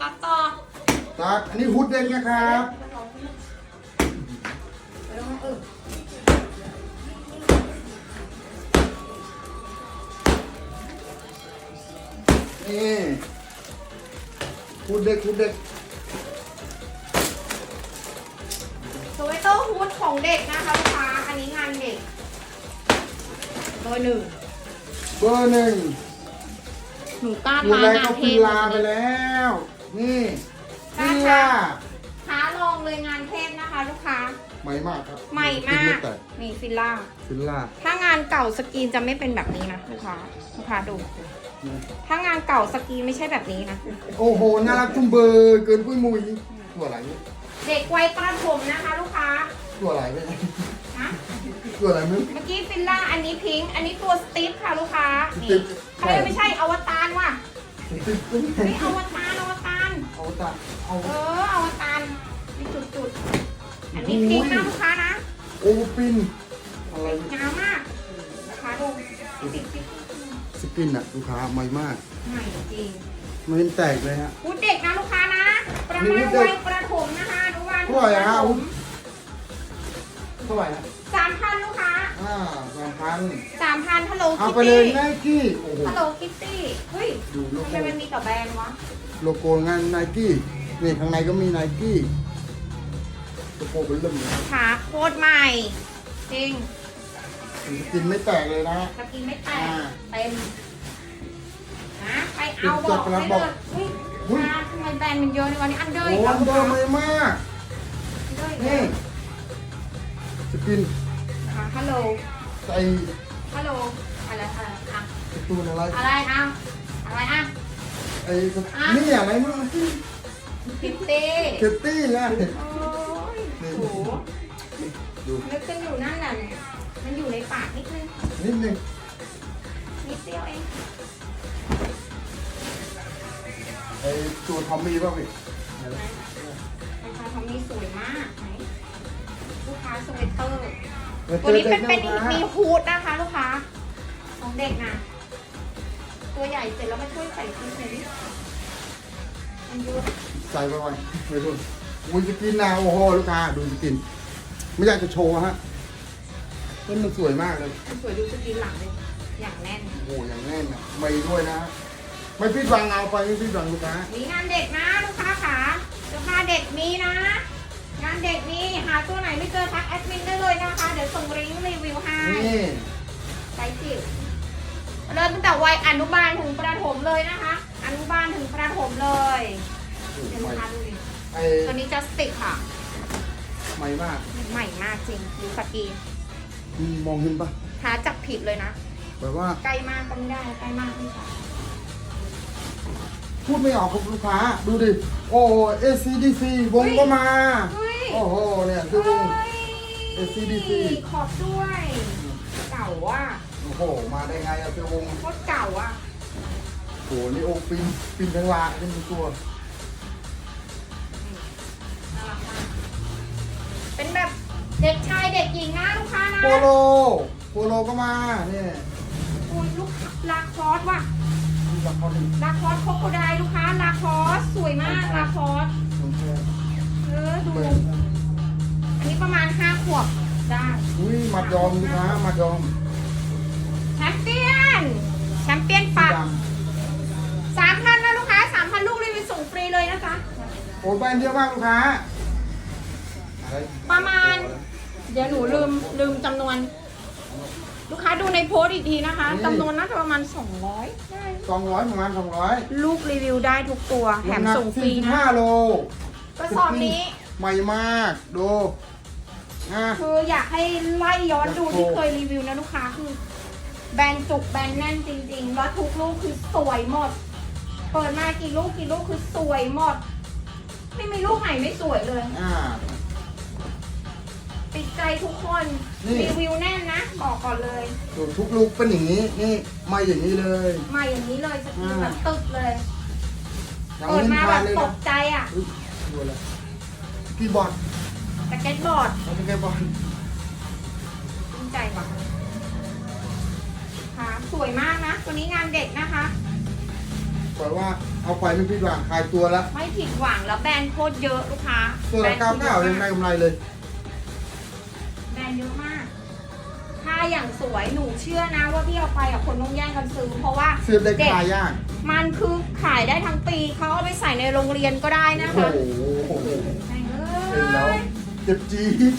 ตัดต่อตัดอันนี้ฮูดเด็กนะครับเออเออนี่ฮูดเด็กฮูดเด็กสเวตเตอร์ฮูดของเด็กนะคะลูกค้าอันนี้งานเด็กเบอร์หนึ่งเบอร์หนึ่งหนูกล้าดูทาแลงานก็เทฟิศลาไปแล้ว นี่กล้าฟิทาลาท้าลองเลยงานเทศนะคะ ลูกค้า ใหม่มากครับใหม่มาไม่กแตกนี่ฟิลล่า ฟิลล่า ถ้างานเก่าสกรีนจะไม่เป็นแบบนี้นะลูกค้าลูกค้าดู ถ้างานเก่าสกรีนไม่ใช่แบบนี้นะ โอ้โห น่ารักจุ่มเบอร์เกินปุ้ยมุยตัวอะไรเนี่ยเด็กวัยประถมนะคะ ลูกค้า ตัวอะไรเนี่ยนะตัวอะไรมึงเมื่อกี้ฟิลล่า อันนี้พิงค์ อันนี้ตัวสติฟค่ะลูกค้าสนี่ติ๊ปเอ้ยไม่ใช่อวตารว่ะติ๊กติ๊กเฮ้ยอวตารอว ตารเอาตาเอาเอออวตารมีจุดๆอันนี้พิงค์นะลูกค้านะโอปินอะไรเนี่ยงามมากนะคะดูติดติดสกินอะลูกค้าใหม่มากใหม่จริงไม่เห็นแตกเลยฮะ พูดเด็กนะลูกค้านะประมาณวัยประถมนะคะทุกวันเท่าไหร่อะฮะอุ๊ยเท่าไหร่นะสามพันลูกค้าอ่าสามพันสามพันฮัลโหลเอาคิตไปเลยตี้ไนกี้โอ้โหฮัลโหลคิตตี้เฮ้ยดูโลทำไมโก้มันมีแต่แบรนด์วะ โลโก้งานไนกี้นี่ข้างในก็มีไนกี้โลโก้เป็นเริ่มเลยขาโคตรใหม่ จริงสกินไม่แตกเลยนะสกินไม่แตกอ่าเต็มนะไปเอาบอกได้เลยเฮ้ยอุ๊ย มาทำไมแบรนด์มันเยอะในวันนี้อันเดอร์โอ้อีกแล้วอันเดอร์ใหม่มากอันเดอร์อีกนี่แล้วสกินนะคะฮัลโหล ใส่ฮัลโหล อะไร อะไรอะการ์ตูนอะไรอะไรอะอะไรอะ ไอ้นี่อะไรมั้งคิตตี้เคตตี้นะโอ้ยโหดูนึกกันอยู่นั่นน่ะมันอยู่ในปากนิดนึง นิดนึงนิดเดียวเองไอ้ตัวทอมมี่ป่ะพี่ไหนราคาทอมมี่สวยมากไหนลูกค้าสเวตเตอร์ตัวนี้เป็นเป็นมีฮูดนะคะ ลูกค้าของเด็กนะ ตัวใหญ่เสร็จแล้วมาช่วยใส่ชุดหน่อยดิมันยูใส่ไปไว้ไม่รู้อุ้ยสกินนะโอ้โหลูกค้าดูสกิน ไม่อยากจะโชว์ฮะต้นมันสวยมากเลยมันสวยดูสกินหลังเลยอย่างแน่น โอ้โหอย่างแน่นอะไม่ด้วยนะ ไม่พิดหวังเอาไปไม่พิดหวังลูกค้ามีงานเด็กนะลูกค้าขาเสื้อผ้าเด็กมีนะ งานเด็กมีหาตัวไหนไม่เจอทักแอดมินได้เลยนะคะ เดี๋ยวส่งลิงก์รีวิวให้นี่ไซส์จิ๋ว เริ่มตั้งแต่วัยอนุบาลถึงประถมเลยนะคะ อนุบาลถึงประถมเลยเดี๋ยวลูกค้าดูดิไอ้ตัวนี้จัสติกค่ะ ใหม่มากใหม่มากจริงดูสกรีนอืมมองเห็นปะหาจับผิดเลยนะ แบบว่าใกล้มากก็ไม่ได้ใกล้มากไม่ได้พูดไม่ออกครับลูกค้า ดูดิ โอ้ ACDC วงก็มา เฮ้ยโอ้โห เนี่ยคือวง เฮ้ย ACDC ขอบด้วยเก่าอะโอ้โห มาได้ไงอะคือวงโคตรเก่าอะโอ้โหนี่โอปินปินทั้งลานนี่มีตัว น่ารักมากเป็นแบบเด็กชายเด็กหญิงนะลูกค้านะโปโล โปโลก็มาเนี่ยโอ้ยลูกลาคอสว่ะนี่ละครหนึ่งลาคอสโคโคไดลูกค้าลาคอสสวยมากลาคอสของแท้เออดู เปิดอันนี้ประมาณห้าขวบได้ อุ้ยมัดยอมลูกค้ามัดยอม แชมเปี้ยน แชมเปี้ยนสีปักดสามพันนะลูกค้าสามพันลูกรีวิวส่งฟรีเลยนะจ๊ะำโอ้ยแบรนด์เยอะมากลูกค้าอะไรประมาณ เดี๋ยวหนูลืมลืมจำนวน ลูกค้าดูในโพสต์อีกทีนะคะจำนวนน่าจะประมาณ 200ได้สองร้อยประมาณสองร้อยลูกรีวิวได้ทุกตัวแถมส่งฟรีนะห้าโลกระสอบนี้ ใหม่มากดูอะคืออยากให้ไล่ย้อนดูอยากโชว์ที่เคยรีวิวนะลูกค้าคือ แบรนด์จุกแบรนด์แน่นจริงๆ แล้วทุกลูกคือสวยหมด เปิดมากี่ลูกกี่ลูกคือสวยหมด ไม่มีลูกไหนไม่สวยเลย อ่า ติดใจทุกคนนี่ รีวิวแน่นนะบอกก่อนเลย ดูทุกลูกเป็นอย่างนี้ นี่ไม่อย่างนี้เลยมาอย่างนี้เลยสกรีนอ่าแบบตึกเลย ยังเปิดไม่มาทาแบนบเลยตนะกใจอะอุ๊ยดูอะไรกีย์บอร์ดสเก็ตบอร์ดไม่ใช่กีย์บอร์ดดีใจว่ะค่ะสวยมากนะ ตัวนี้งานเด็กนะคะ บอกว่าเอาไปไม่ผิดหวังขายตัวละไม่ผิดหวังแล้วแบรนด์โคตรเยอะลูกค้าตัวละแบรเก้านด์เก้ายังได้กำไรเลยแบรนด์เยอะมากถ้าอย่างสวยหนูเชื่อนะว่าพี่เอาไปอะคนต้องแย่งกันซื้อเพราะว่าซื้อได้ขายยากมันคือขายได้ทั้งปีเขาเอาไปใส่ในโรงเรียนก็ได้นะโอ้คะโหแม่งเอ้ยเห็นแล้วเจ็บจี๊ด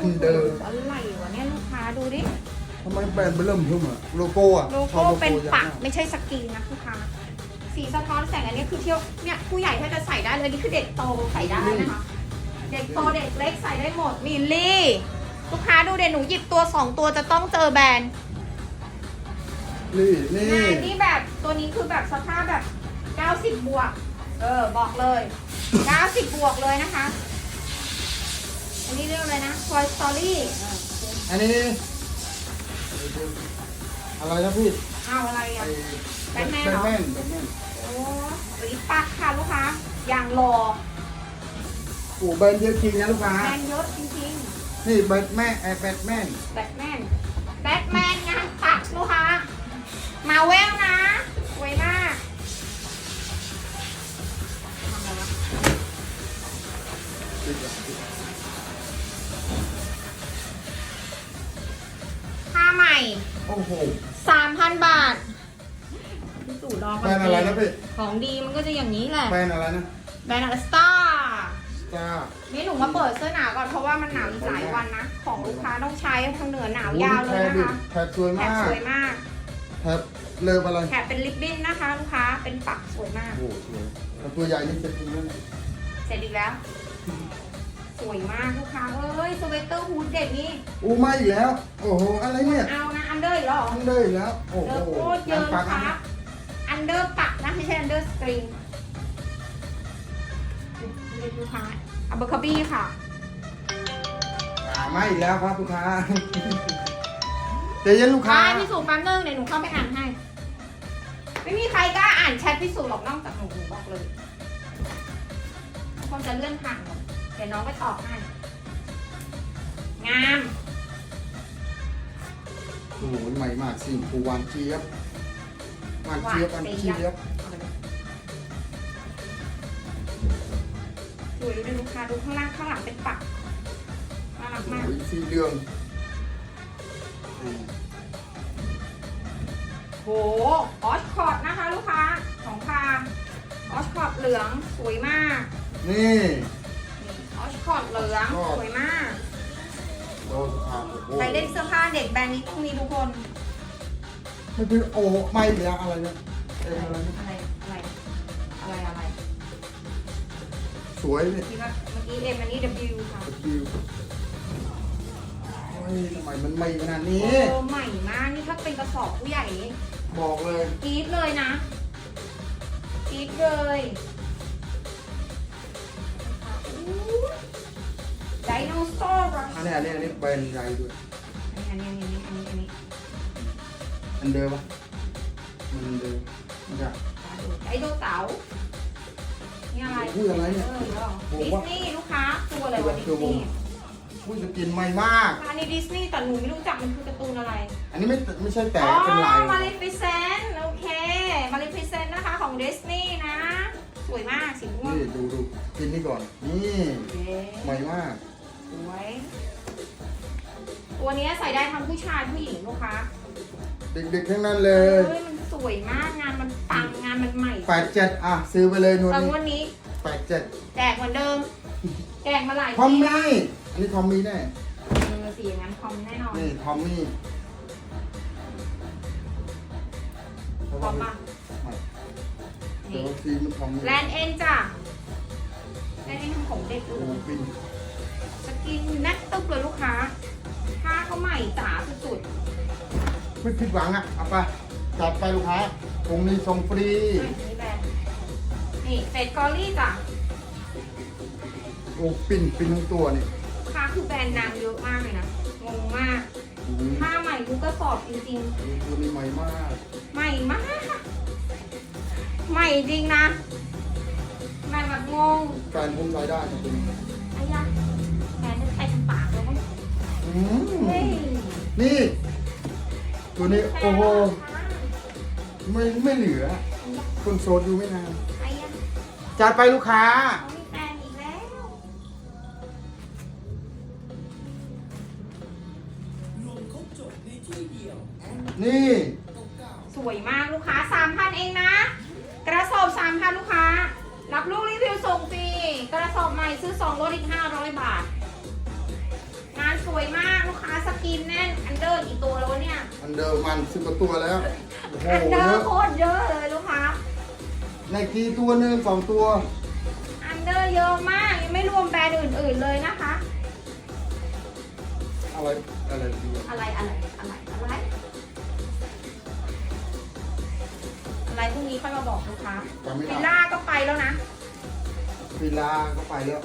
อันเดิมอะไรวะเนี่ยลูกค้าดูดิ ทำไมแบรนด์เริ่มเพิ่มอะโลโก้อะโลชอโก้บเป็นยักปักษ์อะไม่ใช่สกรีนนะลูกค้าสีสะท้อนแสงอันนี้คือเที่ยวเนี่ยผู้ใหญ่ถ้าจะใส่ได้เลยนี่คือเด็กโตใส่ได้นะคะ เด็กโตเด็กเล็กใส่ได้หมดมิลลี่ลูกค้าดูเดี๋ยวหนูหยิบตัวสองตัวจะต้องเจอแบรนด์นี่นี่งานนี่แบบตัวนี้คือแบบสภาพแบบ 90 บวก เออบอกเลย 90 บวกเลยนะคะ อันนี้เรื่องอะไรนะ Toy Story อันนี้นี่ อะไรนะพี่เอาอะไรไอ้อะแบแบททแมแมนนเหรอแบทแมนโอ้ลิปปักค่ะลูกค้าอย่างรอโอ้แบรนด์เยอะจริงนะลูกค้าแบรนด์เยอะจริงนี่แบทแมนไอ้แบทแมนๆแบทแมนแบทแมนงานปักลูกค้ามาเวลนะสวยมากทำอะไรวะ โอ้โห3,000บาทพี่ตู่รอแบรนด์อะไรนะพี่ของดีมันก็จะอย่างนี้แหละแบรนด์อะไรนะแบรนด์อะไรสตาร์สตาร์นี่หนูมาเปิดเสื้อหนาวก่อนเพราะว่ามันหนาวอีกหลายวันนะ ของลูกค้าต้องใช้ทางเหนือหนาวยาวเลยนะคะแถบสวยแถมาบกสวยมากแถบเลิฟอะไรแถบเป็นลิปบิ้นนะคะ ลูกค้าเป็นปักสวยมากโอ้โหสวยแต่ตัวใหญ่นี่จะกินแล้วนะเสร็จอีกแล้ว สวยมากลูกค้าเอ้ยสเวตเตอร์ฮูดเด็กนี่อู้ไม่อีกแล้ว โอ้โห อะไรเนี่ยเอานะอันเดอร์อีกแล้วเหรอทั้งเลยอีกแล้ว โอ้เดโหอร์โคตรเยอะปัลูกกค้าอันเดอร์ปักนะไม่ใช่อันเดอร์สตริงลูกค้าอัลเบอร์คาบี้ค่ะ อ่าไม่อีกแล้วครับลูกค้าเดี๋ยวเย็นลูกค้าอ่าพี่สุแป๊บนึงเดี๋ยวหนูเข้าไปอ่านให้ ไม่มีใครกล้าอ่านแชทพี่สุหรอกนอกจากหนูหนูบอกเลยคงจะเลื่อนผ่านหมด เดี๋ยวน้องไปตอบให้ งาม โอ้โหใหม่มากสิ่งผูหวานเจี๊ยบหวานเจี๊ยบหวานเจี๊ยบสวยดูลูกค้าดูข้างล่างข้างหลังเป็นปักน่ารักโอ้มากโหสีเหลืองอืมโห ออสคอร์ดนะคะ ลูกค้าของพาออสคอร์ดเหลืองสวยมาก นี่ ออสคอร์ดเหลืองสวยมากโอ้ลูกค้าโอ้โหใส่เล่นเสื้อผ้าเด็กแบรนด์นี้ต้องมีทุกคนไม่เป็นโอ้ไม่อีกแล้วอะไรเนี่ยเอ็มอะไรเนี่ยอะไรอะไรอะไรอะไรสวยเนี่ยที่ว่าเมื่อกี้เอ็มอันนี้ W ค่ะสกิลโอ้ยทำไมมันใหม่ขนาดนี้โอ้ใหม่มากนี่ถ้าเป็นกระสอบผู้ใหญ่นี่บอกเลยกรี๊ดเลยนะกรี๊ดเลย ไดโนเสาร์อันนี้อันนี้อันนี้แบรนด์ใหญ่ด้วย อันนี้อันนี้อันนี้อันนี้อันเดิมปะมันอันเดิมไม่ใช่ไดโนเสาร์นี่อะไรอุ้ยอะไรเนี่ยเออเหรอผมดิสว่านีย์ลูกค้าตัวอะไรวะดิสตัววนีงย์อุ้ยจะกินใหม่มาก อันนี้ดิสนีย์แต่หนูไม่รู้จักมันคือการ์ตูนอะไร อันนี้ไม่ไม่ใช่แต่อ๋อเป็นลายมาริฟิเซนโอเคมาริฟิเซนนะคะของดิสนีย์นะ สวยมากสีม่วงนี่ดูดูกินนี่ก่อน นี่โอเคใหม่มาก สวยตัวเนี้ยใส่ได้ทั้งผู้ชายผู้หญิงลูกค้าเด็กๆทั้งนั้นเลยเฮ้ยมันสวยมากงานมันปังงานมันใหม่แปดเจ็ดอะ ซื้อไปเลยนุ่นแต่วันนี้แปดเจ็ดแจกเหมือนเดิมแจกมาหลายทอมปีมี่อันนี้ทอมมี่แน่ เออสีอย่างนั้นคอมแน่นอนนี่ทอมมี่คอมป่ะเดี๋ยนี่วซีมันทอมมี่แลนด์เอ็นจ้ะแลนด์เอ็นทำของเด็กเลโอ้ยบินส กินแน่นตึ๊บเลยลูกค้าผ้าเขาใหม่จ๋าสุดไม่ผิดหวังอะ เอาไป จัดไปลูกค้าตรงนี้ส่งฟรีๆนี่แบรนด์นี่เฟสกอรี่จ้ะโอ้ปิ่นปิ่นทั้งตัวนี่ลูกค้าคือแบรนด์นางเยอะมากเลยนะ งงมากอืมผ้าใหม่ทุกกระสอบจริงตัวนี้ใหม่มากๆใหม่มาก ใหม่จริงนะใหม่แบบงงแฟนผมใช้ได้ครับตัวนี้ อืมเฮ้ยนี่ ตัวนี้โอ้โหไม่ไม่เหลืออืมคนโสดอยู่ไม่นานไอ้ยังจัดไปลูกค้าเขามีแฟนอีกแล้วนี่ สวยมากลูกค้าสามพันเองนะ กระสอบสามพันลูกค้า รับลูกรีวิวส่งฟรีกระสอบใหม่ซื้อสองลดอีกห้าร้อยบาทงาน สวยมากลูกค้าสกินแน่นอันเดอร์กี่ตัวแล้ววะเนี่ยอันเดิมมันสิบกว่าตัวแล้วโอ้โหอันเดอเยร์อะโคตรเยอะเลยลูกค้าในกีตัวหนึ่งสองตัว อันเดอร์เยอะมากยังไม่รวมแบรนด์อื่น ๆเลยนะคะ อะไรอะไรดีอะไรอะไรอะไรอะไร อะไรพรุ่งนี้ค่อยมาบอกลูกค้าจำไม่วิได้ลล่าก็ไปแล้วนะ ฟิลาก็ไปแล้ว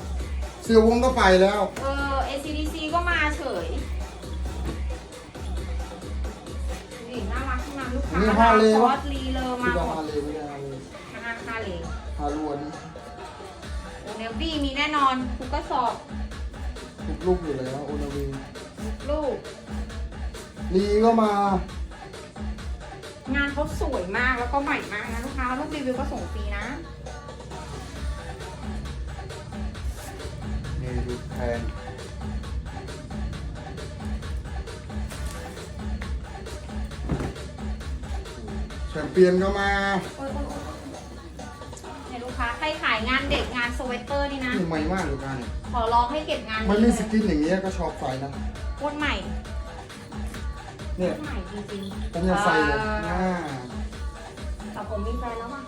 เสือวงก็ไปแล้ว เออ ACDC ก็มาเฉยนี่น่ารักทั้งนั้นลูกค้านี่ฮาเลย์ควะอสลีเลอร์ที่มาว่าหมฮาดเลไม่ได้ฮาเลฮาฮาเลฮาลวนโอเนลบี้มีแน่นอนทุกกระสอบทุกลูกอยู่แล้วโอนาวีทุกลูก ลีก็มางานเขาสวยมากแล้วก็ใหม่มากนะลูกค้าลูกรีวิวก็ส่งฟรีนะ นี่ดูแพง แชมเปี้ยนก็มาโอ๊ยโอ๊ยโอ๊ยเนี่ยลูกค้าใครขายงานเด็กงานสเวตเตอร์นี่นะนี่ใหม่มากลูกค้าเนี่ยขอร้องให้เก็บงานมันนี้มีเลสยกินอย่างเงี้ยก็ชอบใส่นะโคตรใหม่เนี่ยใหม่จริงๆผมยังใส่เลยอ่าอ่าแต่ผมมีแฟนแล้วอะ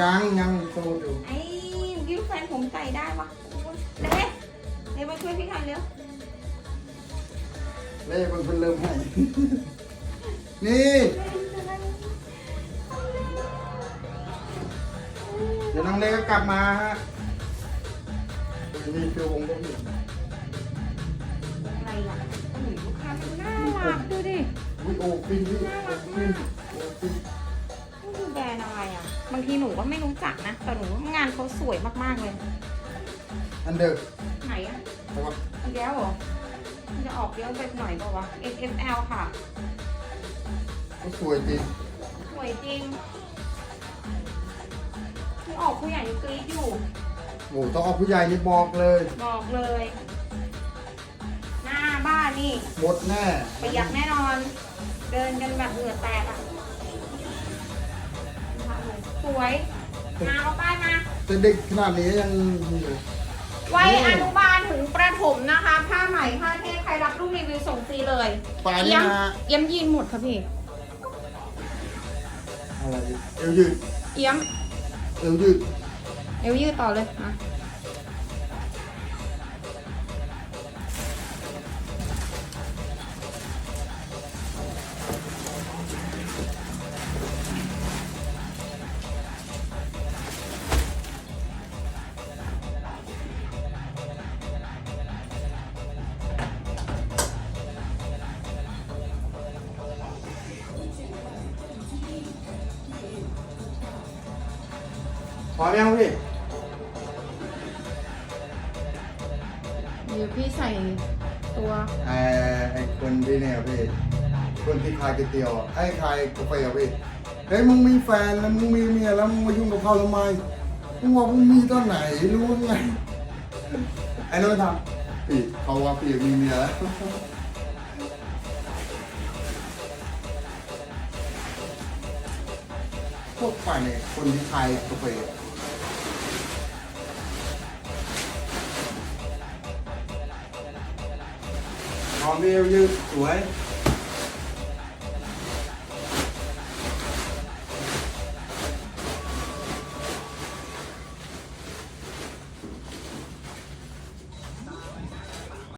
ยังยังโตอยู่ไอ้ยืมแฟนผมใส่ได้วะเล็กเล็กมาช่วยพี่ทันเร็วเล่มันเพิ่งเริ่มให้ นี่ ดี๋ยวน้องเล็กก็กลับมาฮะนี่คือวงก็มีอะไรอะโอ้ยลูกค้ามันน่ารักดูดิวิโอปินวิน่ารักปิมานกโอปินนี่คือแบรนด์อะไรอะ บางทีหนูก็ไม่รู้จักนะ แต่หนูว่างานเขาสวยมากๆเลย อันเดอร์ไหนอะใช่ปะอีกแล้วเหรอมันจะออกเยอะไปหน่อยเปล่าวะ XXL ค่ะ ก็สวยจริง สวยจริงที่ ออกผู้ใหญ่ยังกรี๊ดอยู่ โอ้ต้องเอาผู้ใหญ่นี่บอกเลย บอกเลย หน้าบ้านนี่หมดแน่ประหยัดแน่นอน เดินกันแบบเหงื่อแตกอะสวยมาเอาป้ายมาแต่เด็กขนาดนี้ยังมีอยู่ไว้อนุบาลถึงประถมนะคะ ผ้าไหมผ้าเทศใครรับลูกรีวิวส่งฟรีเลยปลายเยี่นี่ยมนะฮะเยี่ยมยีนหมดค่ะพี่อะไรเอวยืดเยี่ยม เอวยืด เอวยืดต่อเลยอะ พร้อมยังพี่เดี๋ยวพี่ใส่ตัวไอ้ไอ้คนที่เนี่ยพี่คนที่ขายก๋วยเตี๋ยวไอ้ขายกาแฟอะพี่เฮ้ยมึงมีแฟนแล้วมึงมีเมียแล้วมึงมายุ่งกับเขาทำไมมึงว่ามึงมีตอนไหนรู้ไงไอ้โน้นทำพี่เขาว่าพี่มีเมียแล้วพวกฝ่ายเนี่ยคนที่ขายกาแฟ on the area, what?